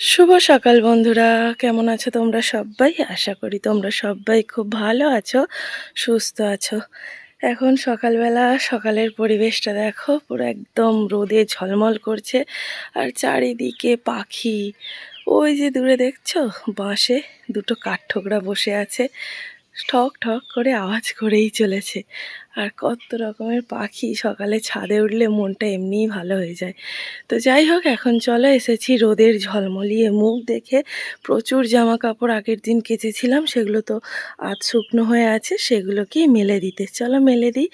শুভ সকাল বন্ধুরা, কেমন আছো তোমরা সবাই? আশা করি তোমরা সবাই খুব ভালো আছো, সুস্থ আছো। এখন সকালবেলা সকালের পরিবেশটা দেখো, পুরো একদম রোদে ঝলমল করছে। আর চারিদিকে পাখি। ওই যে দূরে দেখছ? বাঁশে দুটো কাঠঠোকরা বসে আছে। ঠক ঠক করে আওয়াজ করেই চলেছে। আর কত রকমের পাখি সকালে ছাদে উঠলে মনটা এমনিই ভালো হয়ে যায়। তো যাই হোক, এখন চলো এসেছি রোদের ঝলমলিয়ে মুখ দেখে। প্রচুর জামা কাপড় আগের দিন কেচেছিলাম, সেগুলো তো আজ শুকনো হয়ে আছে, সেগুলোকেই মেলে দিতে। চলো মেলে দিই,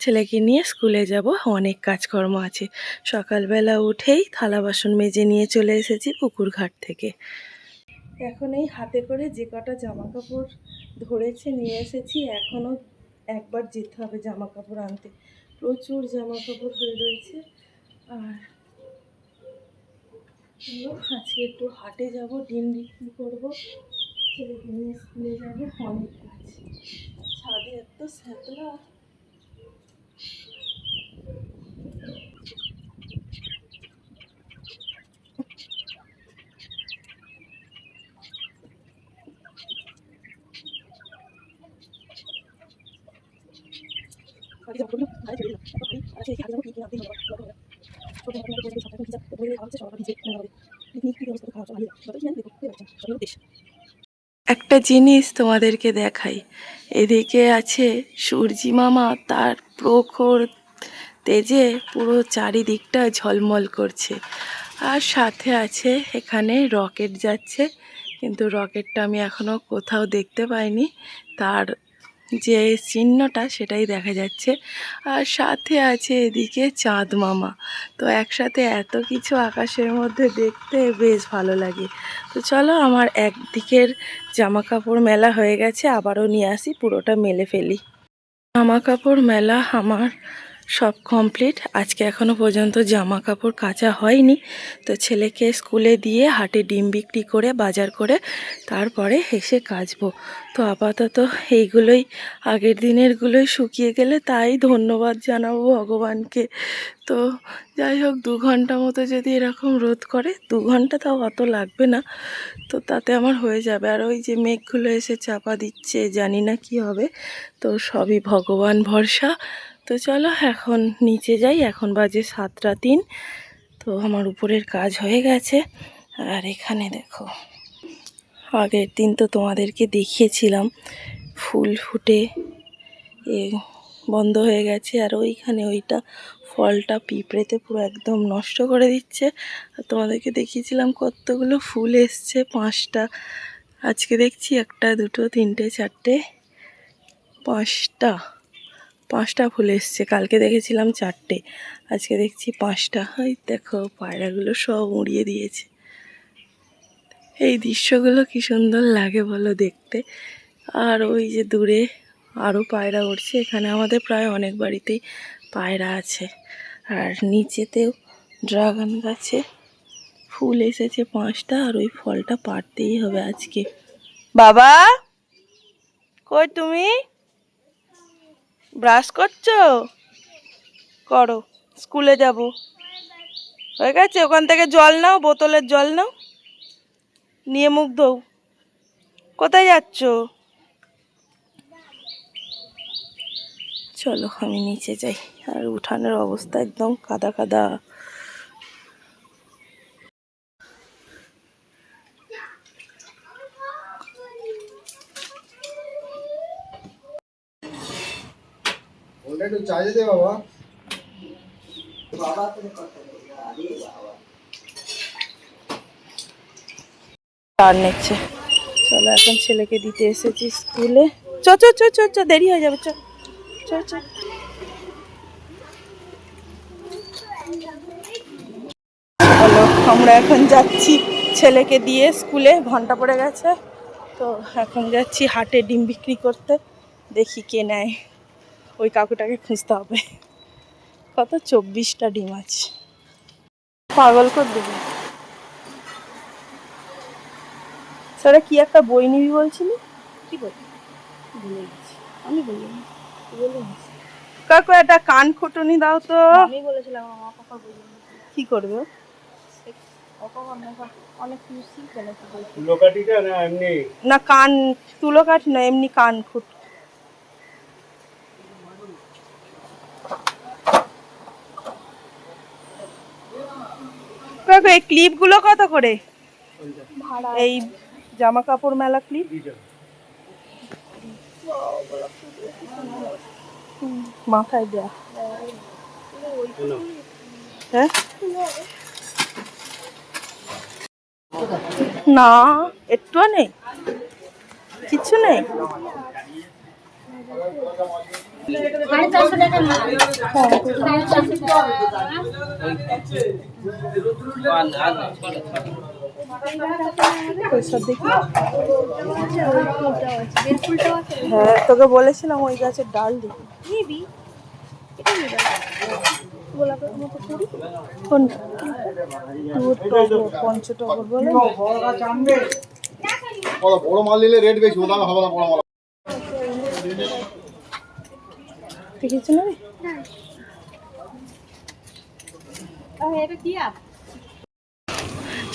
ছেলেকে নিয়ে স্কুলে যাব, অনেক কাজকর্ম আছে। সকালবেলা উঠেই থালা বাসন মেজে নিয়ে চলে এসেছি পুকুর ঘাট থেকে। এখন এই হাতে করে যে কটা জামা কাপড় ধরেছে, নিয়ে এসেছি, এখনও একবার যেতে হবে জামা কাপড় আনতে। প্রচুর জামা কাপড় হয়ে রয়েছে। আর আজকে একটু হাটে যাব, ডিম বিক্রি করব। ছেলেকে নিয়ে স্কুলে যাব, অনেক কাজ। ছাদে এত শ্যাতলা। একটা জিনিস তোমাদেরকে দেখাই, এদিকে আছে সূর্যি মামা তার প্রখর তেজে পুরো চারিদিকটা ঝলমল করছে। আর সাথে আছে, এখানে রকেট যাচ্ছে, কিন্তু রকেটটা আমি এখনও কোথাও দেখতে পাইনি, তার যে চিহ্নটা সেটাই দেখা যাচ্ছে। আর সাথে আছে এদিকে চাঁদ মামা। তো একসাথে এত কিছু আকাশের মধ্যে দেখতে বেশ ভালো লাগে। তো চলো আমার একদিকের জামা কাপড় মেলা হয়ে গেছে, আবারও নিয়ে আসি, পুরোটা মেলে ফেলি। জামা কাপড় মেলা আমার সব কমপ্লিট আজকে এখনও পর্যন্ত জামা কাপড় কাচা হয়নি। তো ছেলেকে স্কুলে দিয়ে হাটে ডিম বিক্রি করে, বাজার করে তারপরে এসে কাচবো। তো আপাতত এইগুলোই, আগের দিনেরগুলোই শুকিয়ে গেলে তাই ধন্যবাদ জানাব ভগবানকে। তো যাই হোক, দু ঘণ্টা মতো যদি এরকম রোদ করে, দু ঘণ্টা তাও অত লাগবে না। তো তাতে আমার হয়ে যাবে। আর ওই যে মেঘগুলো এসে চাপা দিচ্ছে, জানি না কি হবে। তো সবই ভগবান ভরসা। তো চলো এখন নিচে যাই, এখন বাজে সাতটা তিন। তো আমার উপরের কাজ হয়ে গেছে। আর এখানে দেখো, আগের দিন তো তোমাদেরকে দেখিয়েছিলাম, ফুল ফুটে এ বন্ধ হয়ে গেছে, আর ওইখানে ওইটা ফলটা পিঁপড়েতে পুরো একদম নষ্ট করে দিচ্ছে। আর তোমাদেরকে দেখিয়েছিলাম কতগুলো ফুল এসছে, পাঁচটা। আজকে দেখছি একটা, দুটো, তিনটে, চারটে, পাঁচটা। পাঁচটা ফুল এসছে। কালকে দেখেছিলাম চারটে, আজকে দেখছি পাঁচটা। হয় দেখো পায়রাগুলো সব উড়িয়ে দিয়েছে। এই দৃশ্যগুলো কি সুন্দর লাগে বলো দেখতে। আর ওই যে দূরে আরও পায়রা উঠছে এখানে আমাদের প্রায় অনেক বাড়িতেই পায়রা আছে। আর নিচেতেও ড্রাগন গাছে ফুল এসেছে পাঁচটা, আর ওই ফলটা পাড়তেই হবে আজকে। বাবা, কই তুমি? ব্রাশ করছ? করো, স্কুলে যাব। হয়ে গেছে? ওখান থেকে জল নাও, বোতলের জল নাও। নিয়ে মুখ ধোও। কোথায় যাচ্ছ? চলো, আমি নিচে যাই। আর উঠানের অবস্থা একদম কাদা কাদা। ওটা একটু চার্জে দে বাবা। টার নিচ্ছে। চলো, এখন ছেলেকে দিতে এসেছি স্কুলে। চ চ চ চ চ, দেরি হয়ে যাবে, চ চ চ। আমরা এখন যাচ্ছি ছেলেকে দিয়ে স্কুলে, ঘণ্টা পড়ে গেছে। তো এখন যাচ্ছি হাটে ডিম বিক্রি করতে, দেখি কে নেয়। ওই কাকুটাকে খুঁজতে হবে। কত চব্বিশটা ডিম আছে। পাগল করে দেবে সেটা কি একটা বই নিবি বলছিলি? কি বই? ভুলে গেছি। আমি বলি কাকু একটা কান খুটুনি দাও তো। আমি বলেছিলাম আমার পাপা বললেন কি করবে না কান তুলো কাঠ না এমনি কান খুট। কাকু এই ক্লিপগুলো কত করে? এই জামা কাপড় মেলা ক্লিপ মাথায় দেয়া। হ্যাঁ? না একটুও নেই। কিচ্ছু নেই? হ্যাঁ তোকে বলেছিলাম ওই গাছের ডাল দিবি বড় মাল নিলে রেট বেশি হবে না বড় মাল।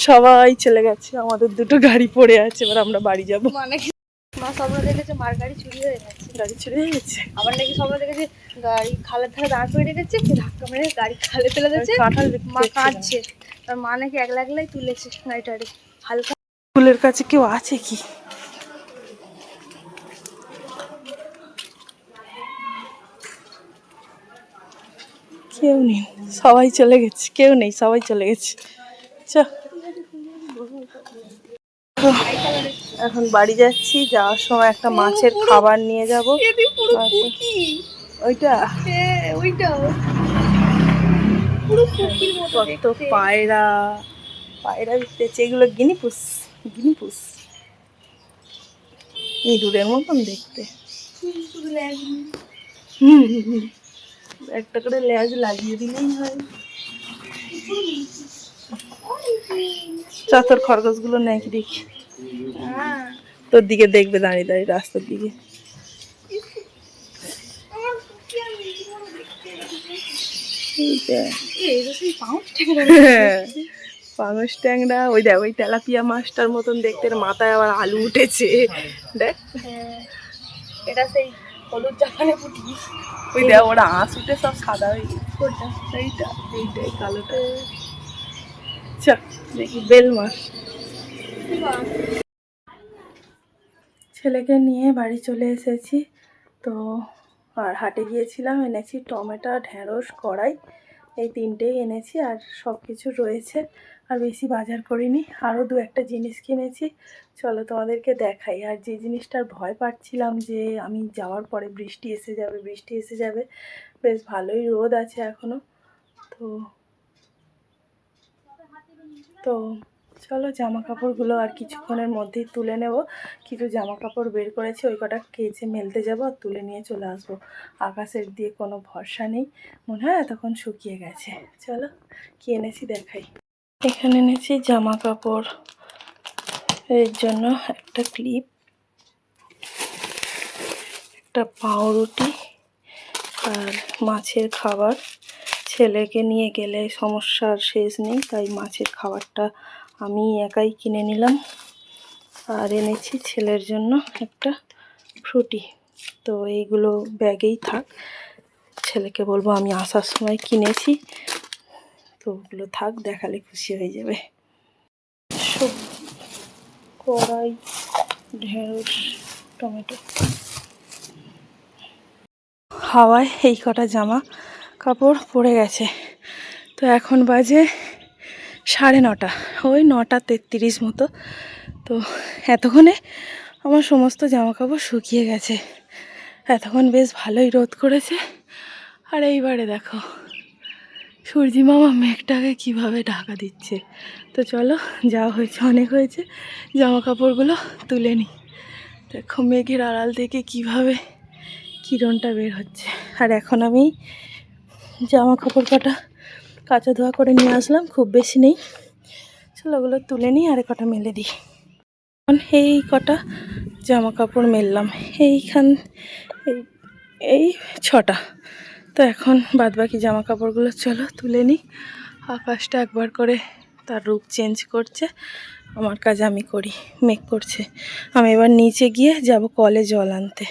সবাই চলে গেছে আমাদের দুটো গাড়ি পড়ে আছে এবার আমরা বাড়ি যাব। মানে? মা স্বপ্ন দেখেছে মার গাড়ি চুরি হয়ে গেছে। গাড়ি ছেড়ে গেছে? আবার নাকি স্বপ্ন দেখেছে গাড়ি খালের ধারে দাঁড় করে রেখেছে কে ধাক্কা মেরে গাড়ি খালে ফেলে দিয়েছে। মা। কাঁদছে। আর মা নাকি একলা একলাই তুলেছে। গাড়িটারে হালকা স্কুলের কাছে কেউ আছে কি? কেউ নেই। সবাই চলে গেছে কেউ নেই সবাই চলে গেছে। চ। এখন বাড়ি যাচ্ছি যাওয়ার সময় একটা মাছের খাবার নিয়ে যাব। ওইটা? মতো কত পায়রা। পায়রা বিতেছে এগুলো গিনিপুস গিনিপুস। ইঁদুরের মতন দেখতে। হুম, হুম। একটা করে লেজ লাগিয়ে দিলেই হয়। চতর খরগোশগুলো নাকি দেখি। হ্যাঁ তোর দিকে দেখবে দাঁড়িয়ে দাঁড়িয়ে রাস্তার দিকে। দেখ। পাঙস ট্যাংরা, ওই দেখ, ওই তেলাপিয়া মাছটার মতন দেখতে মাথায় আবার আলু উঠেছে। দেখ। হ্যাঁ এটা সেই হলুদ জাপানে পুটি। ওই দেখ ওরা আঁশ উঠে সব সাদা হয়ে কোনটা এইটা। এইটাই কালোটা। আচ্ছা দেখি বেল মাছ ছেলেকে নিয়ে বাড়ি চলে এসেছি। তো আর হাটে গিয়েছিলাম এনেছি টমেটো ঢেঁড়স কড়াই। এই তিনটেই এনেছি আর সব কিছু রয়েছে। আর বেশি বাজার করিনি আরও দু একটা জিনিস কিনেছি। চলো তোমাদেরকে দেখাই। আর যে জিনিসটার ভয় পাচ্ছিলাম যে আমি যাওয়ার পরে বৃষ্টি এসে যাবে, বৃষ্টি এসে যাবে, বেশ ভালোই রোদ আছে এখনও তো তো চলো জামা কাপড়গুলো আর কিছুক্ষণের মধ্যেই তুলে নেব। কিছু জামা কাপড় বের করেছি, ওই কটা কেচে মেলতে যাব আর তুলে নিয়ে চলে আসব। আকাশের দিয়ে কোনো ভরসা নেই। মনে হয় এতক্ষণ শুকিয়ে গেছে। চলো, কি এনেছি দেখাই। এখানে এনেছি জামা কাপড় এর জন্য একটা ক্লিপ, একটা পাউরুটি আর মাছের খাবার। ছেলেকে নিয়ে গেলে সমস্যার শেষ নেই, তাই মাছের খাবারটা আমি একাই কিনে নিলাম। আর এনেছি ছেলের জন্য একটা ফ্রুটি। তো এইগুলো ব্যাগেই থাক, ছেলেকে বলব আমি আসার সময় কিনেছি। তো ওগুলো থাক, দেখালে খুশি হয়ে যাবে। সবজি কড়াই, ঢেঁড়স, টমেটো। হাওয়ায় এই কটা জামা কাপড় পড়ে গেছে। তো এখন বাজে সাড়ে নটা। ওই নটা তেত্রিশ মতো। তো এতক্ষণে আমার সমস্ত জামা কাপড় শুকিয়ে গেছে। এতক্ষণ বেশ ভালোই রোদ করেছে। আর এইবারে দেখো সূর্যি মামা মেঘটাকে কীভাবে ঢাকা দিচ্ছে? তো চলো, যা হয়েছে, অনেক হয়েছে। জামা কাপড়গুলো তুলে নিই। দেখো মেঘের আড়াল থেকে কীভাবে কিরণটা বের হচ্ছে। আর এখন আমি জামা কাপড় কটা কাঁচা ধোয়া করে নিয়ে আসলাম, খুব বেশি নেই। চলো ওগুলো তুলে নিই, আর কটা মেলে দিই। এখন এই কটা জামা কাপড় মেললাম। এইখান এই এই ছটা। তো এখন বাদবাকি জামা কাপড়গুলো চলো তুলে নিই। আকাশটা একবার করে তার রূপ চেঞ্জ করছে। আমার কাজ আমি করি মেক করছে। আমি এবার নিচে গিয়ে যাব কলে জল আনতে।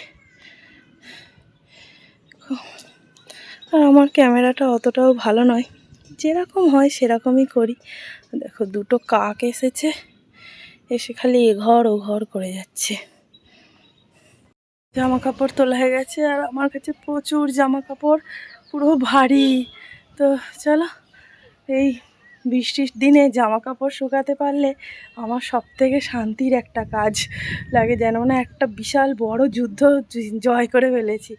আর আমার ক্যামেরাটা অতটাও ভালো নয়। যেরকম হয় সেরকমই করি। দেখো দুটো কাক এসেছে, এসে খালি এ ঘর ও ঘর করে যাচ্ছে। জামা কাপড় তোলা হয়ে গেছে আর আমার কাছে প্রচুর জামা কাপড় পুরো ভারী। তো চলো, এই বৃষ্টির দিনে জামা কাপড় শুকাতে পারলে আমার সব থেকে শান্তির একটা কাজ লাগে যেন না একটা বিশাল বড় যুদ্ধ জয় করে ফেলেছি।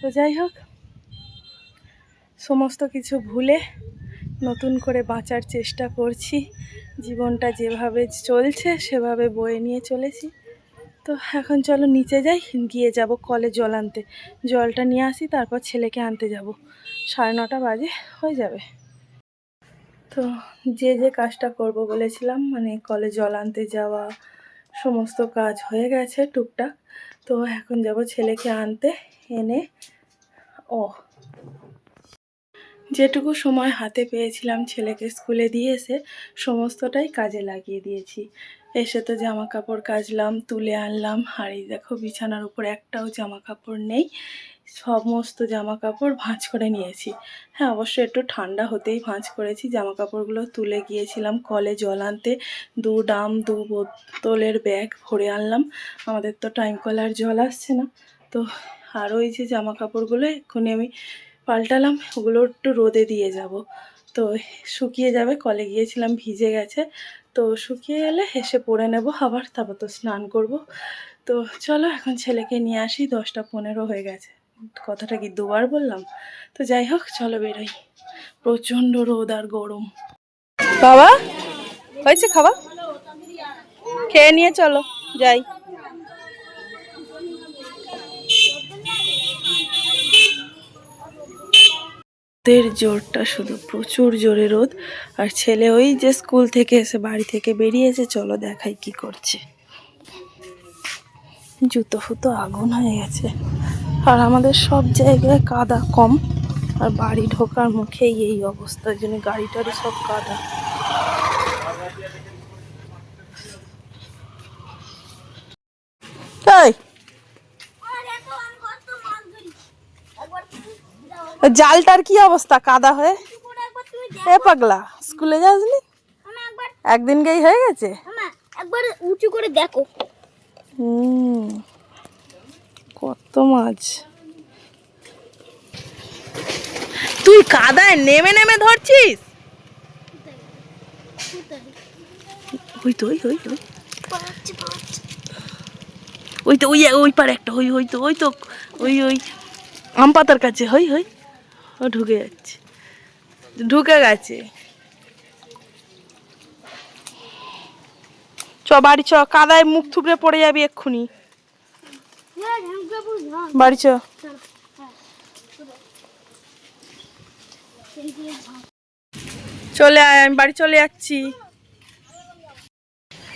তো যাই হোক, সমস্ত কিছু ভুলে নতুন করে বাঁচার চেষ্টা করছি। জীবনটা যেভাবে চলছে, সেভাবে বয়ে নিয়ে চলেছি। তো এখন চলো নিচে যাই, গিয়ে যাব কলে জল আনতে। জলটা নিয়ে আসি, তারপর ছেলেকে আনতে যাব। সাড়ে নটা বাজে, হয়ে যাবে। তো যে যে কাজটা করব বলেছিলাম মানে কলে জল আনতে যাওয়া, সমস্ত কাজ হয়ে গেছে টুকটাক। তো এখন যাব ছেলেকে আনতে, এনে, ও। যেটুকু সময় হাতে পেয়েছিলাম ছেলেকে স্কুলে দিয়ে এসে, সমস্তটাই কাজে লাগিয়ে দিয়েছি। এসে তো জামা কাপড় কাচলাম, তুলে আনলাম। আর এই দেখো বিছানার উপর একটাও জামা কাপড় নেই। সমস্ত জামা কাপড় ভাঁজ করে নিয়েছি। হ্যাঁ অবশ্যই একটু ঠান্ডা হতেই ভাঁজ করেছি। জামা কাপড়গুলো তুলে গিয়েছিলাম কলে জল আনতে। দু ডাম, দু বোতলের ব্যাগ ভরে আনলাম। আমাদের তো টাইম কলার জল আসছে না। তো আর ওই যে জামা কাপড়গুলো এক্ষুনি আমি পাল্টালাম, ওগুলো একটু রোদে দিয়ে যাব। তো শুকিয়ে যাবে, কলে গিয়েছিলাম, ভিজে গেছে। তো শুকিয়ে এলে হেসে পড়ে নেব, আবার তারপর তো স্নান করব। তো চলো এখন ছেলেকে নিয়ে আসি, দশটা পনেরো হয়ে গেছে। কথাটা কি দুবার বললাম? তো যাই হোক, চলো বেরোই। প্রচণ্ড রোদ আর গরম। বাবা, হয়েছে খাওয়া? খেয়ে নিয়ে চলো, যাই। রোদের জোরটা শুধু প্রচুর জোরে রোদ। আর ছেলে ওই যে স্কুল থেকে এসে বাড়ি থেকে বেরিয়েছে, চলো দেখাই কি করছে। জুতো ফুতো আগুন হয়ে গেছে। আর আমাদের সব জায়গায় কাদা কম, আর বাড়ি ঢোকার মুখেই এই অবস্থা জন্য গাড়ি সব কাদা তাই জালটার কি অবস্থা? কাদা হয়ে? এ পাগলা স্কুলে যাসনি? একদিন গেই হয়ে গেছে? একবার উঁচু করে দেখো। হুম কত মাছ। তুই কাদায় নেমে নেমে ধরছিস? ওই তো ওই ওই ওই ওই তো ওই ওই পারে একটা ওই ওই তো ওই তো ওই ওই। আম পাতার কাছে হই হই। ও ঢুকে যাচ্ছে। ঢুকে গেছে। চ, বাড়ি চ, কাদায় মুখ থুবড়ে পড়ে যাবি এক্ষুনি। বাড়ি চ। চলে আয়, আমি বাড়ি চলে যাচ্ছি।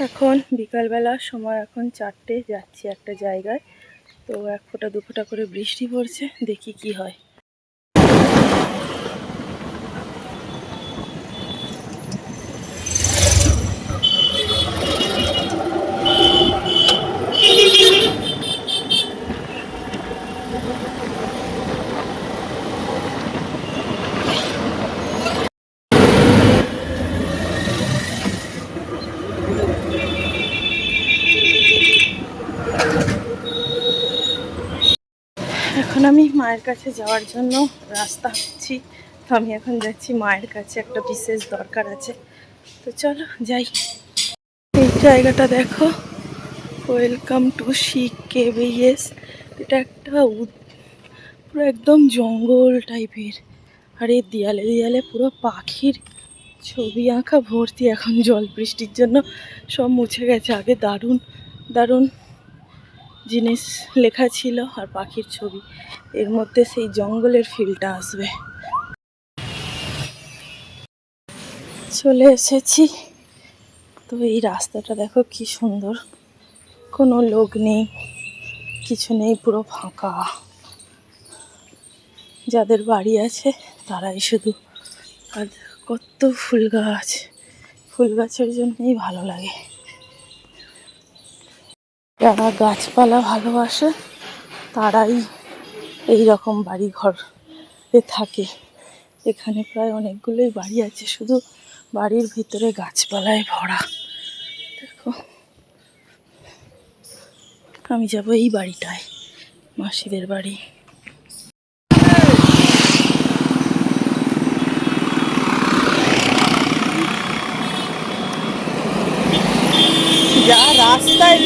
এখন বিকালবেলা, সময় এখন চারটে, যাচ্ছি একটা জায়গায়। তো এক ফোঁটা, দু ফোঁটা করে বৃষ্টি পড়ছে, দেখি কি হয় এখন আমি মায়ের কাছে যাওয়ার জন্য রাস্তা হাঁটছি তো আমি এখন যাচ্ছি মায়ের কাছে, একটা বিশেষ দরকার আছে। তো চলো যাই। এই জায়গাটা দেখো। ওয়েলকাম টু শিখ কেবিএস এটা একটা পুরো একদম জঙ্গল টাইপের। আর এই দেয়ালে দেয়ালে পুরো পাখির ছবি আঁকা ভর্তি এখন জল বৃষ্টির জন্য। সব মুছে গেছে, আগে দারুণ দারুণ জিনিস লেখা ছিল আর পাখির ছবি। এর মধ্যে সেই জঙ্গলের ফিলটা আসবে। চলে এসেছি। তো এই রাস্তাটা দেখো কি সুন্দর। কোনো লোক নেই, কিছু নেই, পুরো ফাঁকা। যাদের বাড়ি আছে, তারাই শুধু। আর কত ফুল গাছ। ফুল গাছের জন্যই ভালো লাগে। যারা গাছপালা ভালোবাসে, তারাই এই রকম বাড়ি ঘরে থাকে। এখানে প্রায় অনেকগুলোই বাড়ি আছে, শুধু বাড়ির ভিতরে গাছপালায় ভরা। দেখো, আমি যাব এই বাড়িটায়, মাসিদের বাড়ি যা রাস্তায়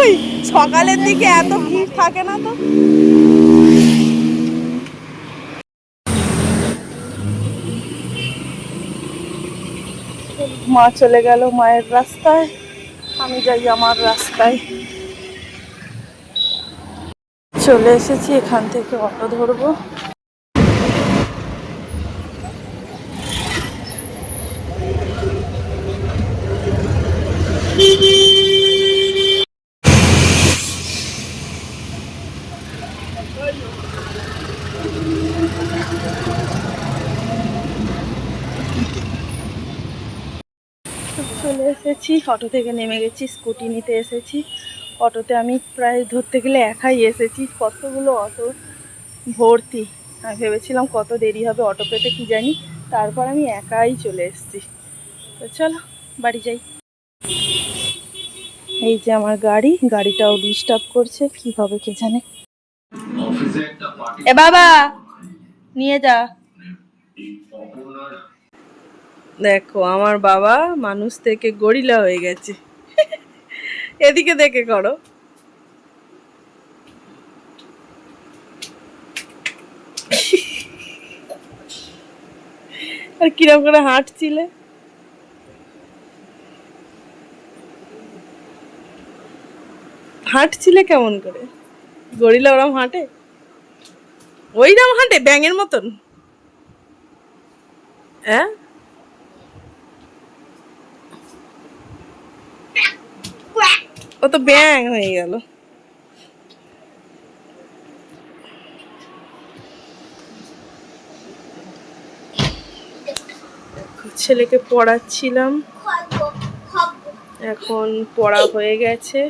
ওই সকালের দিকে এত ভিড় থাকে না তো? মা চলে গেল মায়ের রাস্তায়। আমি যাই আমার রাস্তায়। চলে এসেছি, এখান থেকে অটো ধরবো চলে এসেছি অটো থেকে নেমে গেছি স্কুটি নিতে এসেছি। অটোতে আমি প্রায় ধরতে গেলে একাই এসেছি। কতগুলো অটো ভর্তি? আমি ভেবেছিলাম কত দেরি হবে অটো পেতে কি জানি। তারপর আমি একাই চলে এসেছি। তো চলো বাড়ি যাই। এই যে আমার গাড়ি গাড়িটাও ডিস্টার্ব করছে কি হবে কে জানে। এ বাবা নিয়ে যা। দেখো, আমার বাবা মানুষ থেকে গরিলা হয়ে গেছে। এদিকে দেখে করো। আর কিরম করে হাঁটছিলে? হাঁটছিলে কেমন করে? গরিলা ওরম হাঁটে? ওই ওইরম হাঁটে, ব্যাঙের মতন। হ্যাঁ? তো ব্যাং হয়ে গেল। ছেলেকে পড়াচ্ছিলাম। এখন পড়া হয়ে গেছে।